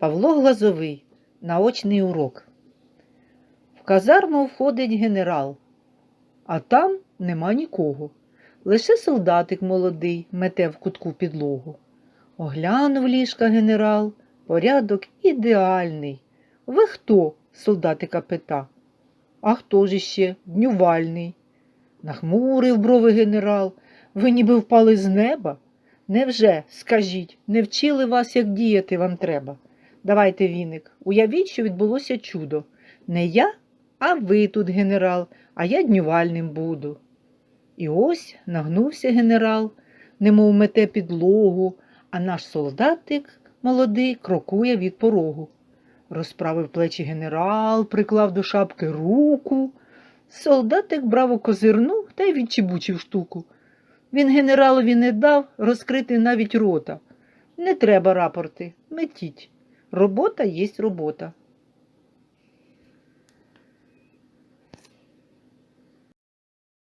Павло Глазовий. Наочний урок. В казарму входить генерал, а там нема нікого. Лише солдатик молодий мете в кутку підлогу. Оглянув ліжка генерал, порядок ідеальний. Ви хто? солдатика пита. А хто ж іще? Днювальний. Нахмурив брови генерал. Ви ніби впали з неба? Невже, скажіть, не вчили вас, як діяти вам треба? Давайте віник, уявіть, що відбулося чудо. Не я, а ви тут, генерал, а я днювальним буду. І ось нагнувся генерал, немов мете підлогу, а наш солдатик молодий крокує від порогу. Розправив плечі генерал, приклав до шапки руку. Солдатик браво козирнув та й відчебучив штуку. Він генералові не дав розкрити навіть рота. Не треба рапорти, метіть. Робота єсть робота.